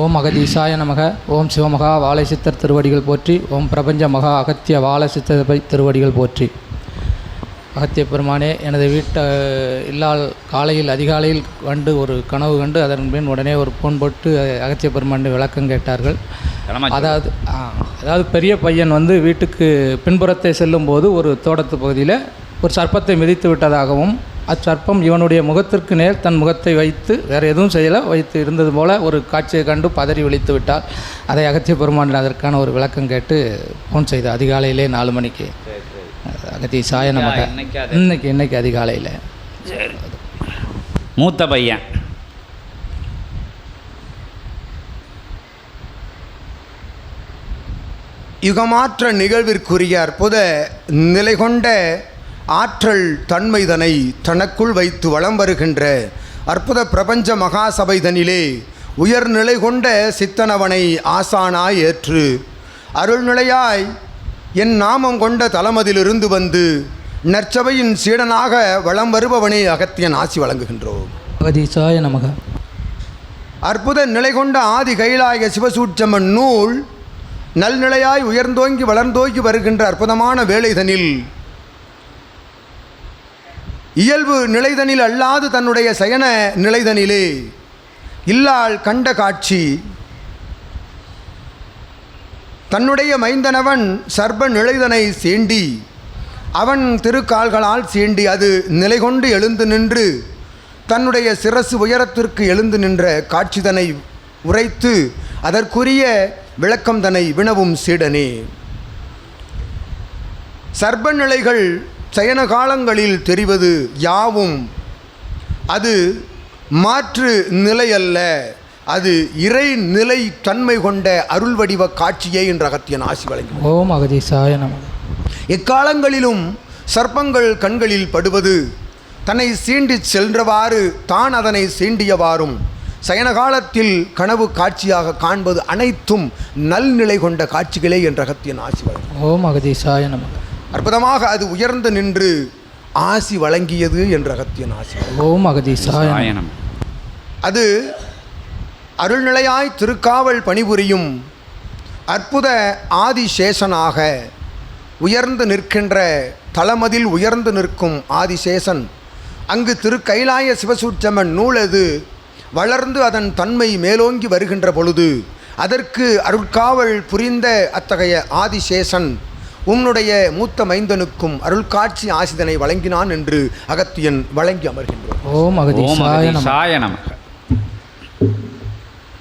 ஓம் அகதீசாய நமக ஓம் சிவமகா வாழை சித்தர் திருவடிகள் போற்றி ஓம் பிரபஞ்ச மகா அகத்திய வாழ சித்தர் திருவடிகள் போற்றி. அகத்திய பெருமானே எனது வீட்டு இல்லால் காலையில் அதிகாலையில் கண்டு ஒரு கனவு கண்டு அதன் பின் உடனே ஒரு ஃபோன் போட்டு அகத்திய பெருமான் விளக்கம் கேட்டார்கள். அதாவது அதாவது பெரிய பையன் வந்து வீட்டுக்கு பின்புறத்தை செல்லும்போது ஒரு தோட்டத்து பகுதியில் ஒரு சர்ப்பத்தை மிதித்து விட்டதாகவும் அச்சர்ப்பம் இவனுடைய முகத்திற்கு நேர் தன் முகத்தை வைத்து வேறு எதுவும் செய்யலை வைத்து இருந்தது போல ஒரு காட்சியை கண்டு பதறி விழித்து விட்டால் அதை அகத்திய பெருமான் அதற்கான ஒரு விளக்கம் கேட்டு ஃபோன் செய்த அதிகாலையிலே நாலு மணிக்கு. அகத்திய சாய நமக. இன்னைக்கு அது- இன்னைக்கு இன்னைக்கு அதிகாலையில். மூத்த பையன். யுகமாற்ற நிகழ்விற்குரிய அற்புத நிலை கொண்ட ஆற்றல் தன்மைதனை தனக்குள் வைத்து வலம் வருகின்ற அற்புத பிரபஞ்ச மகாசபைதனிலே உயர்நிலை கொண்ட சித்தனவனை ஆசானாய் ஏற்று அருள்நிலையாய் என் நாமம் கொண்ட தலமதிலிருந்து வந்து நற்சபையின் சீடனாக வலம் வருபவனே அகத்தியன் ஆசி வழங்குகின்றோம். அகதீசாய நமக. அற்புத நிலை கொண்ட ஆதி கைலாய சிவசூட்சமன் நூல் நல்நிலையாய் உயர்ந்தோங்கி வளர்ந்தோங்கி வருகின்ற அற்புதமான வேலைதனில் இயல்பு நிலைதனில் அல்லாது தன்னுடைய சயன நிலைதனிலே. இல்லால் கண்ட காட்சி. தன்னுடைய மைந்தனவன் சர்ப நிலைதனை சீண்டி. அவன் திருக்கால்களால் சீண்டி அது நிலை கொண்டு எழுந்து நின்று. தன்னுடைய சிரசு உயரத்திற்கு எழுந்து நின்ற காட்சிதனை உரைத்து அதற்குரிய விளக்கம் தனை வினவும் சீடனே. சர்ப நிலைகள் சயன காலங்களில் தெரிவது யாவும்? அது மாற்று நிலை அல்ல அது இறை நிலை தன்மை கொண்ட அருள் வடிவ காட்சியே என்ற அகத்தியன் ஆசி வழங்கி ஓம் அகதீசாய நமக எக்காலங்களிலும் சர்ப்பங்கள் கண்களில் படுவது தன்னை சீண்டிச் சென்றவாறு தான் அதனை சீண்டியவாறும் சயனகாலத்தில் கனவு காட்சியாக காண்பது அனைத்தும் நல்நிலை கொண்ட காட்சிகளே என்ற அகத்தியன் ஆசி வழங்கும் ஓம் அகதீசாய நமக அற்புதமாக அது உயர்ந்து நின்று ஆசி வழங்கியது என்ற அகத்தியன் ஆசி. ஓம் அகதீசாய நமக சாயனம் அது அருள்நிலையாய் திருக்காவல் பணிபுரியும் அற்புத ஆதிசேஷனாக உயர்ந்து நிற்கின்ற தலமதில் உயர்ந்து நிற்கும் ஆதிசேஷன். அங்கு திருக்கைலாய சிவசூட்சமன் நூலது வளர்ந்து அதன் தன்மை மேலோங்கி வருகின்ற பொழுது அதற்கு அருட்காவல் புரிந்த அத்தகைய ஆதிசேஷன் உன்னுடைய மூத்த மைந்தனுக்கும் அருள்காட்சி ஆசிதனை வழங்கினான் என்று அகத்தியன் வழங்கி அமர்கின்றோம். ஓம் அகதீசாய நமக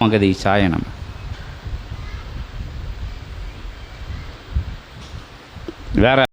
அகதீசாய நமக வேற